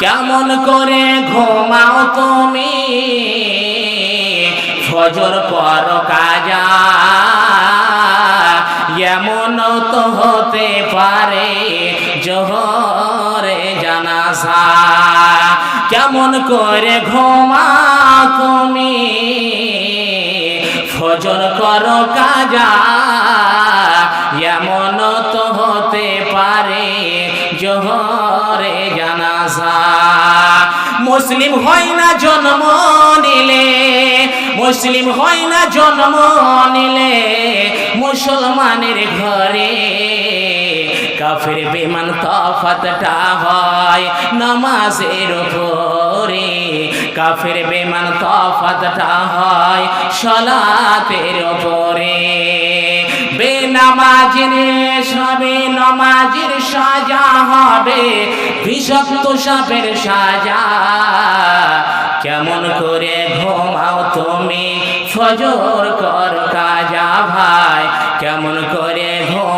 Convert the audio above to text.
কেমন করে ঘুমাও তুমি? ফজর পর কাজা, এমন তো হতে পারে জোহরে জানাসা কেমন করে ঘুমা তুমি? ফজর কর কাজা, এমন তো হতে পারে জোহরে জানাসা মুসলিম হয় না জন্ম নিলে, মুসলিম হয় না জন্ম নিলে মুসলমানের ঘরে কাফের বেমান তফাতটা হয় নামাজের উপরে। কাফের বেমান তফাতটা হয় সলাতের উপরে। বেনামাজির সবে নমাজির সাজা হবে বিষাক্ত সাপের সাজা। কেমন করে ঘুমাও তুমি? ফজর কর কাজা ভাই। কেমন করে ফজর